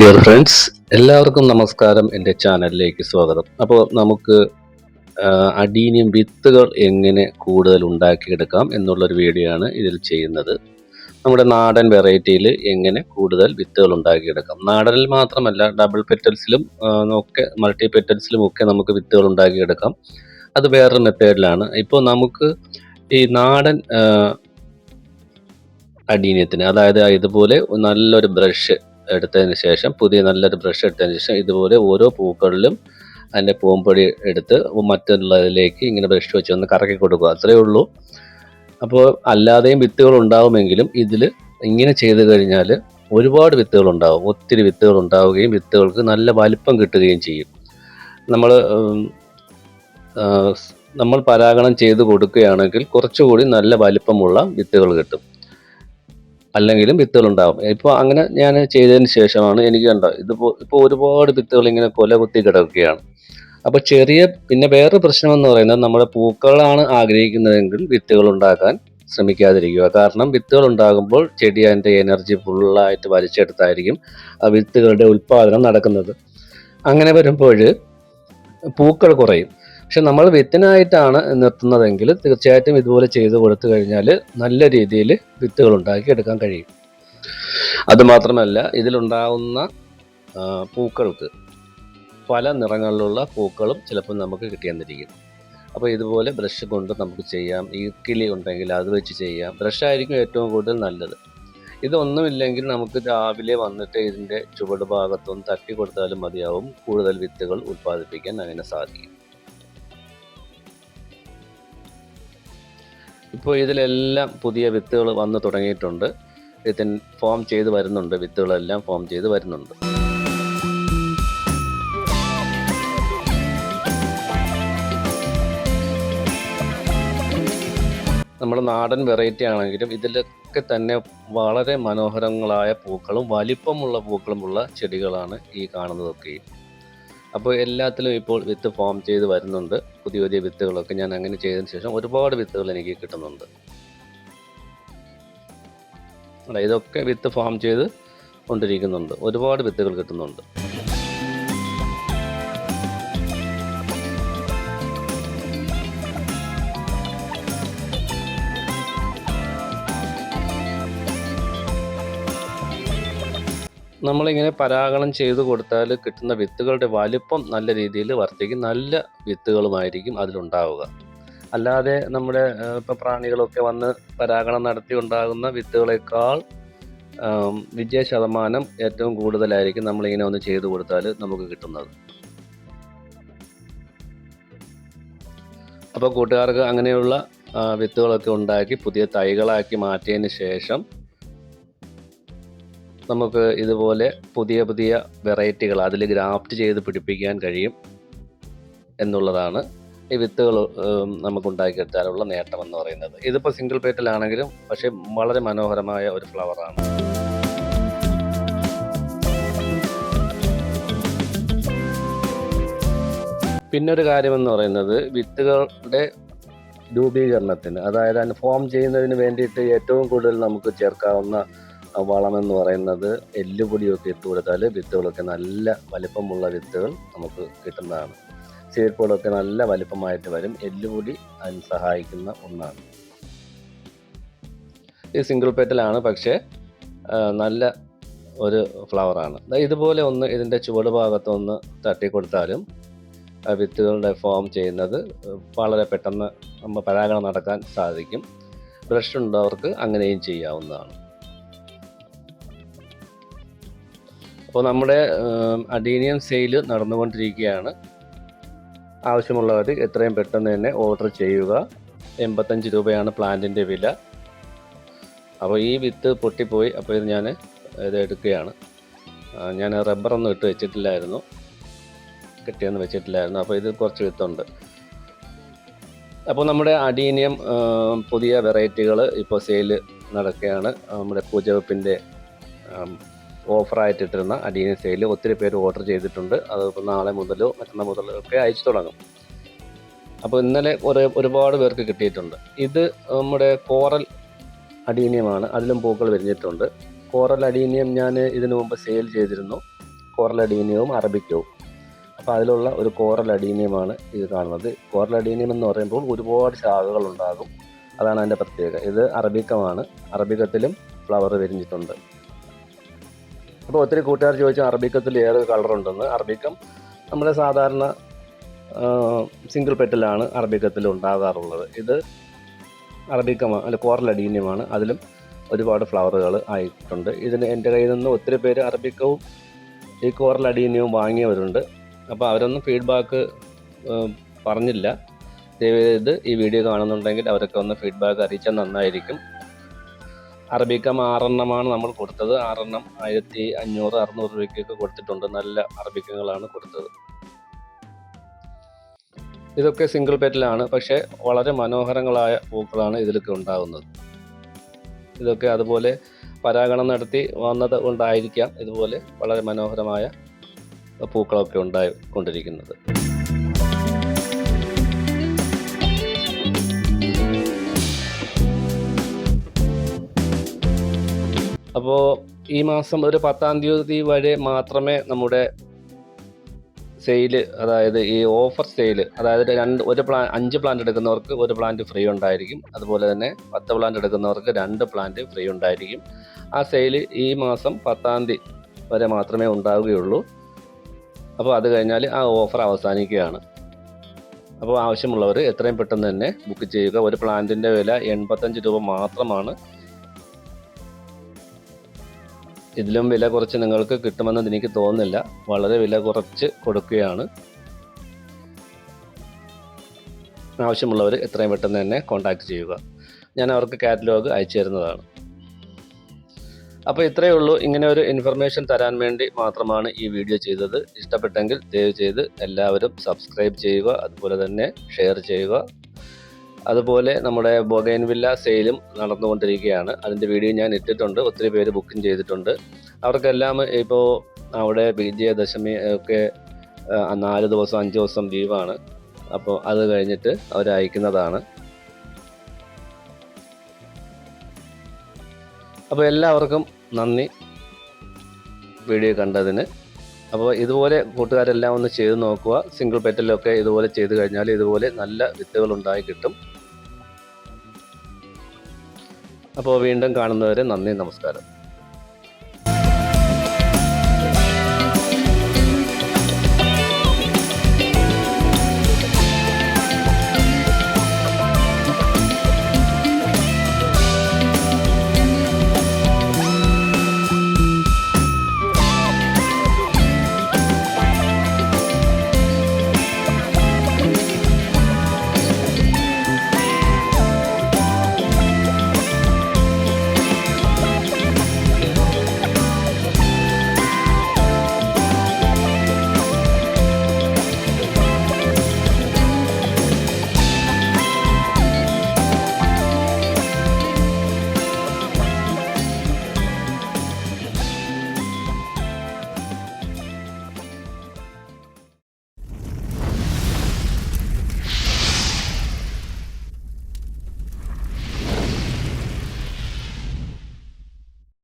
Dear friends എല്ലാവർക്കും നമസ്കാരം. എന്റെ ചാനലിലേക്ക് സ്വാഗതം. അപ്പോൾ നമുക്ക് അടീനിയം വിത്തുകൾ എങ്ങനെ കൂടുതൽ ഉണ്ടാക്കിയെടുക്കാം എന്നുള്ളൊരു വീഡിയോ ആണ് ഇതിൽ ചെയ്യുന്നത്. നമ്മുടെ നാടൻ വെറൈറ്റിയിൽ എങ്ങനെ കൂടുതൽ വിത്തുകൾ ഉണ്ടാക്കിയെടുക്കാം. നാടനിൽ മാത്രമല്ല ഡബിൾ പെറ്റൽസിലും ഒക്കെ മൾട്ടി പെറ്റൽസിലും ഒക്കെ നമുക്ക് വിത്തുകൾ ഉണ്ടാക്കിയെടുക്കാം. അത് വേറൊരു മെത്തേഡിലാണ്. ഇപ്പോൾ നമുക്ക് ഈ നാടൻ അടീനിയത്തിന് അതായത് ഇതുപോലെ നല്ലൊരു ബ്രഷ് എടുത്തതിന് ശേഷം പുതിയ നല്ലൊരു ബ്രഷ് എടുത്തതിന് ശേഷം ഇതുപോലെ ഓരോ പൂക്കളിലും അതിന്റെ പൂമ്പൊടി എടുത്ത് മറ്റുള്ളതിലേക്ക് ഇങ്ങനെ ബ്രഷ് വെച്ച് ഒന്ന് കറക്കി കൊടുക്കുക. അത്രയേ ഉള്ളൂ. അപ്പോൾ അല്ലാതെയും വിത്തുകൾ ഉണ്ടാവുമെങ്കിലും ഇതിൽ ഇങ്ങനെ ചെയ്തു കഴിഞ്ഞാൽ ഒരുപാട് വിത്തുകൾ ഉണ്ടാവും. ഒത്തിരി വിത്തുകൾ ഉണ്ടാവുകയും വിത്തുകൾക്ക് നല്ല വലിപ്പം കിട്ടുകയും ചെയ്യും. നമ്മൾ നമ്മൾ പരാഗണം ചെയ്ത് കൊടുക്കുകയാണെങ്കിൽ കുറച്ചുകൂടി നല്ല വലിപ്പമുള്ള വിത്തുകൾ കിട്ടും. അല്ലെങ്കിലും വിത്തുകൾ ഉണ്ടാകും ഇപ്പോൾ അങ്ങനെ ഞാൻ ചെയ്തതിന് ശേഷമാണ് എനിക്ക് കണ്ടോ ഇതിപ്പോൾ ഇപ്പോൾ ഒരുപാട് വിത്തുകൾ ഇങ്ങനെ കൊല കുത്തി കിടക്കുകയാണ്. അപ്പോൾ ചെറിയ പിന്നെ വേറെ പ്രശ്നം എന്ന് പറയുന്നത് നമ്മുടെ പൂക്കളാണ് ആഗ്രഹിക്കുന്നതെങ്കിൽ വിത്തുകൾ ഉണ്ടാക്കാൻ ശ്രമിക്കാതിരിക്കുക. കാരണം വിത്തുകൾ ഉണ്ടാകുമ്പോൾ ചെടി അതിന്റെ എനർജി ഫുള്ളായിട്ട് വലിച്ചെടുത്തായിരിക്കും ആ വിത്തുകളുടെ ഉൽപ്പാദനം നടക്കുന്നത്. അങ്ങനെ വരുമ്പോൾ പൂക്കൾ കുറയും. പക്ഷെ നമ്മൾ വിത്തിനായിട്ടാണ് നിർത്തുന്നതെങ്കിൽ തീർച്ചയായിട്ടും ഇതുപോലെ ചെയ്തു കൊടുത്തു കഴിഞ്ഞാൽ നല്ല രീതിയിൽ വിത്തുകൾ ഉണ്ടാക്കി എടുക്കാൻ കഴിയും അതുമാത്രമല്ല ഇതിലുണ്ടാവുന്ന പൂക്കൾക്ക് പല നിറങ്ങളിലുള്ള പൂക്കളും ചിലപ്പോൾ നമുക്ക് കിട്ടിയെന്നിരിക്കും. അപ്പോൾ ഇതുപോലെ ബ്രഷ് കൊണ്ട് നമുക്ക് ചെയ്യാം. ഈ കിളി ഉണ്ടെങ്കിൽ അത് വെച്ച് ചെയ്യാം. ബ്രഷായിരിക്കും ഏറ്റവും കൂടുതൽ നല്ലത്. ഇതൊന്നുമില്ലെങ്കിൽ നമുക്ക് രാവിലെ വന്നിട്ട് ഇതിന്റെ ചുവട് ഭാഗത്തൊന്ന് തട്ടി കൊടുത്താലും മതിയാവും. കൂടുതൽ വിത്തുകൾ ഉൽപ്പാദിപ്പിക്കാൻ അങ്ങനെ സാധിക്കും. ഇപ്പോൾ ഇതിലെല്ലാം പുതിയ വിത്തുകൾ വന്നു തുടങ്ങിയിട്ടുണ്ട്. ഇതിൻ ഫോം ചെയ്ത് വരുന്നുണ്ട്. വിത്തുകളെല്ലാം ഫോം ചെയ്ത് വരുന്നുണ്ട്. നമ്മുടെ നാടൻ വെറൈറ്റി ആണെങ്കിലും ഇതിലൊക്കെ തന്നെ വളരെ മനോഹരങ്ങളായ പൂക്കളും വലിപ്പമുള്ള പൂക്കളുമുള്ള ചെടികളാണ് ഈ കാണുന്നതൊക്കെയും അപ്പോൾ എല്ലാത്തിലും ഇപ്പോൾ വിത്ത് ഫോം ചെയ്ത് വരുന്നുണ്ട്. പുതിയ പുതിയ വിത്തുകളൊക്കെ ഞാൻ അങ്ങനെ ചെയ്തതിന് ശേഷം ഒരുപാട് വിത്തുകൾ എനിക്ക് കിട്ടുന്നുണ്ട്. ഇതൊക്കെ വിത്ത് ഫോം ചെയ്ത് കൊണ്ടിരിക്കുന്നുണ്ട്. ഒരുപാട് വിത്തുകൾ കിട്ടുന്നുണ്ട്. നമ്മളിങ്ങനെ പരാഗണം ചെയ്ത് കൊടുത്താൽ കിട്ടുന്ന വിത്തുകളുടെ വലിപ്പം നല്ല രീതിയിൽ വർദ്ധിക്കും നല്ല വിത്തുകളുമായിരിക്കും അതിലുണ്ടാവുക. അല്ലാതെ നമ്മുടെ ഇപ്പം പ്രാണികളൊക്കെ വന്ന് പരാഗണം നടത്തി ഉണ്ടാകുന്ന വിത്തുകളേക്കാൾ വിജയ ശതമാനം ഏറ്റവും കൂടുതലായിരിക്കും നമ്മളിങ്ങനെ ഒന്ന് ചെയ്തു കൊടുത്താൽ നമുക്ക് കിട്ടുന്നത്. അപ്പോൾ കൂട്ടുകാർക്ക് അങ്ങനെയുള്ള വിത്തുകളൊക്കെ ഉണ്ടാക്കി പുതിയ തൈകളാക്കി മാറ്റിയതിന് ശേഷം നമുക്ക് ഇതുപോലെ പുതിയ പുതിയ വെറൈറ്റികൾ അതിൽ ഗ്രാഫ്റ്റ് ചെയ്ത് പിടിപ്പിക്കാൻ കഴിയും എന്നുള്ളതാണ് ഈ വിത്തുകൾ നമുക്കുണ്ടാക്കിയെടുത്താലുള്ള നേട്ടം എന്ന് പറയുന്നത്. ഇതിപ്പോൾ സിംഗിൾ പേറ്റിലാണെങ്കിലും പക്ഷേ വളരെ മനോഹരമായ ഒരു ഫ്ലവറാണ് പിന്നൊരു കാര്യമെന്ന് പറയുന്നത് വിത്തുകളുടെ രൂപീകരണത്തിന് അതായത് അതിന് ഫോം ചെയ്യുന്നതിന് വേണ്ടിയിട്ട് ഏറ്റവും കൂടുതൽ നമുക്ക് ചേർക്കാവുന്ന വളമെന്ന് പറയുന്നത് എല്ലുപൊടിയൊക്കെ ഇട്ട് കൊടുത്താൽ വിത്തുകളൊക്കെ നല്ല വലിപ്പമുള്ള വിത്തുകൾ നമുക്ക് കിട്ടുന്നതാണ്. സീഡ്പോളൊക്കെ നല്ല വലിപ്പമായിട്ട് വരും. എല്ലുപൊടി അതിന് സഹായിക്കുന്ന ഒന്നാണ്. ഇത് സിംഗിൾ പെറ്റലാണ് പക്ഷേ നല്ല ഒരു ഫ്ലവറാണ്. ഇതുപോലെ ഒന്ന് ഇതിന്റെ ചുവട് ഭാഗത്തൊന്ന് തട്ടി കൊടുത്താലും ആ വിത്തുകളുടെ ഫോം ചെയ്യുന്നത് വളരെ പെട്ടെന്ന് പരാഗണം നടക്കാൻ സാധിക്കും. ബ്രഷ് ഉള്ളവർക്ക് അങ്ങനെയും ചെയ്യാവുന്നതാണ്. അപ്പോൾ നമ്മുടെ അഡീനിയം സെയിൽ നടന്നുകൊണ്ടിരിക്കുകയാണ്. ആവശ്യമുള്ളവർ എത്രയും പെട്ടെന്ന് തന്നെ ഓർഡർ ചെയ്യുക. എൺപത്തഞ്ച് രൂപയാണ് പ്ലാന്റിന്റെ വില. അപ്പോൾ ഈ വിത്ത് പൊട്ടിപ്പോയി. അപ്പോൾ ഇത് ഞാൻ ഇത് എടുക്കുകയാണ്. ഞാൻ റബ്ബറൊന്നും ഇട്ട് വെച്ചിട്ടില്ലായിരുന്നു. കെട്ടിയൊന്നും വെച്ചിട്ടില്ലായിരുന്നു. അപ്പോൾ ഇത് കുറച്ച് വിത്തുണ്ട്. അപ്പോൾ നമ്മുടെ അഡീനിയം പുതിയ വെറൈറ്റികൾ ഇപ്പോൾ സെയിൽ നടക്കുകയാണ്. നമ്മുടെ പൂജവെപ്പിന്റെ ഓഫറായിട്ട് ഇട്ടിരുന്ന അഡീന സെയിൽ ഒത്തിരി പേര് ഓർഡർ ചെയ്തിട്ടുണ്ട്. അത് നാളെ മുതലോ മറ്റന്നാൾ മുതലോ ഒക്കെ അയച്ചു തുടങ്ങും. അപ്പോൾ ഇന്നലെ ഒരു ഒരുപാട് പേർക്ക് കിട്ടിയിട്ടുണ്ട്. ഇത് നമ്മുടെ കോറൽ അഡീനിയമാണ്. അതിലും പൂക്കൾ വിരിഞ്ഞിട്ടുണ്ട്. കോറൽ അഡീനിയം ഞാൻ ഇതിനു മുമ്പ് സെയിൽ ചെയ്തിരുന്നു. കോറൽ അഡീനിയവും അറബിക്കവും. അപ്പോൾ അതിലുള്ള ഒരു കോറൽ അഡീനിയമാണ് ഇത് കാണുന്നത്. കോറൽ അഡീനിയം എന്ന് പറയുമ്പോൾ ഒരുപാട് ശാഖകൾ ഉണ്ടാകും. അതാണ് അതിന്റെ പ്രത്യേകത. ഇത് അറബിക്കമാണ്. അറബിക്കത്തിലും ഫ്ലവർ വിരിഞ്ഞിട്ടുണ്ട്. അപ്പോൾ ഒത്തിരി കൂട്ടുകാർ ചോദിച്ചു അറബിക്കത്തിൽ ഏത് കളറുണ്ടെന്ന് അറബിക്കം നമ്മുടെ സാധാരണ സിംഗിൾ പെറ്റലാണ് അറബിക്കത്തിൽ ഉണ്ടാകാറുള്ളത്. ഇത് അറബിക്കമാണ് അല്ല കോറലഡീനിയമാണ് അതിലും ഒരുപാട് ഫ്ലവറുകൾ ആയിട്ടുണ്ട്. ഇതിന് എന്റെ കയ്യിൽ നിന്ന് ഒത്തിരി പേര് അറബിക്കവും ഈ കോറലഡീനിയവും വാങ്ങിയവരുണ്ട്. അപ്പോൾ അവരൊന്നും ഫീഡ്ബാക്ക് പറഞ്ഞില്ല. ദയവ് ചെയ്ത് ഈ വീഡിയോ കാണുന്നുണ്ടെങ്കിൽ അവരൊക്കെ ഒന്ന് ഫീഡ്ബാക്ക് അറിയിച്ചാൽ നന്നായിരിക്കും. അറബിക്കം ആറെണ്ണമാണ് നമ്മൾ കൊടുത്തത്. ആറെണ്ണം ആയിരത്തി അഞ്ഞൂറ് അറുന്നൂറ് രൂപയ്ക്കൊക്കെ കൊടുത്തിട്ടുണ്ട്. നല്ല അറബിക്കങ്ങളാണ് കൊടുത്തത്. ഇതൊക്കെ സിംഗിൾ പെറ്റിലാണ് പക്ഷേ വളരെ മനോഹരങ്ങളായ പൂക്കളാണ് ഇതിലൊക്കെ ഉണ്ടാകുന്നത് ഇതൊക്കെ അതുപോലെ പരാഗണം നടത്തി വന്നത് കൊണ്ടായിരിക്കാം ഇതുപോലെ വളരെ മനോഹരമായ പൂക്കളൊക്കെ ഉണ്ടായി കൊണ്ടിരിക്കുന്നത്. അപ്പോൾ ഈ മാസം ഒരു പത്താം തീയതി വരെ മാത്രമേ നമ്മുടെ സെയിൽ അതായത് ഈ ഓഫർ സെയിൽ അതായത് രണ്ട് ഒരു പ്ലാൻ അഞ്ച് പ്ലാന്റ് എടുക്കുന്നവർക്ക് ഒരു പ്ലാന്റ് ഫ്രീ ഉണ്ടായിരിക്കും. അതുപോലെ തന്നെ പത്ത് പ്ലാന്റ് എടുക്കുന്നവർക്ക് രണ്ട് പ്ലാന്റ് ഫ്രീ ഉണ്ടായിരിക്കും. ആ സെയിൽ ഈ മാസം പത്താം തീയതി വരെ മാത്രമേ ഉണ്ടാവുകയുള്ളൂ. അപ്പോൾ അത് കഴിഞ്ഞാൽ ആ ഓഫർ അവസാനിക്കുകയാണ്. അപ്പോൾ ആവശ്യമുള്ളവർ എത്രയും പെട്ടെന്ന് തന്നെ ബുക്ക് ചെയ്യുക. ഒരു പ്ലാന്റിന്റെ വില എൺപത്തഞ്ച് രൂപ മാത്രമാണ്. ഇതിലും വില കുറച്ച് നിങ്ങൾക്ക് കിട്ടുമെന്ന് എനിക്ക് തോന്നുന്നില്ല. വളരെ വില കുറച്ച് കൊടുക്കുകയാണ്. ആവശ്യമുള്ളവർ എത്രയും പെട്ടെന്ന് തന്നെ കോൺടാക്റ്റ് ചെയ്യുക. ഞാൻ അവർക്ക് കാറ്റലോഗ് അയച്ചു തരുന്നതാണ്. അപ്പോൾ ഇത്രയേ ഉള്ളൂ. ഇങ്ങനെ ഒരു ഇൻഫർമേഷൻ തരാൻ വേണ്ടി മാത്രമാണ് ഈ വീഡിയോ ചെയ്തത്. ഇഷ്ടപ്പെട്ടെങ്കിൽ ദയവ് ചെയ്ത് എല്ലാവരും സബ്സ്ക്രൈബ് ചെയ്യുക. അതുപോലെ തന്നെ ഷെയർ ചെയ്യുക. അതുപോലെ നമ്മുടെ ബൊഗൈൻവില്ല സെയിലും നടന്നുകൊണ്ടിരിക്കുകയാണ്. അതിന്റെ വീഡിയോ ഞാൻ ഇട്ടിട്ടുണ്ട്. ഒത്തിരി പേര് ബുക്കിംഗ് ചെയ്തിട്ടുണ്ട്. അവർക്കെല്ലാം ഇപ്പോൾ അവിടെ വിജയദശമി ഒക്കെ നാല് ദിവസം അഞ്ച് ദിവസം ലീവാണ്. അപ്പോൾ അത് കഴിഞ്ഞിട്ട് അവർ അയക്കുന്നതാണ്. അപ്പോൾ എല്ലാവർക്കും നന്ദി വീഡിയോ കണ്ടതിന്. അപ്പോൾ ഇതുപോലെ കൂട്ടുകാരെല്ലാം ഒന്ന് ചെയ്ത് നോക്കുക. സിംഗിൾ പെറ്റലൊക്കെ ഇതുപോലെ ചെയ്ത് കഴിഞ്ഞാൽ ഇതുപോലെ നല്ല വിത്തുകൾ ഉണ്ടായി കിട്ടും. അപ്പോൾ വീണ്ടും കാണുന്നവരെ നന്ദി നമസ്കാരം.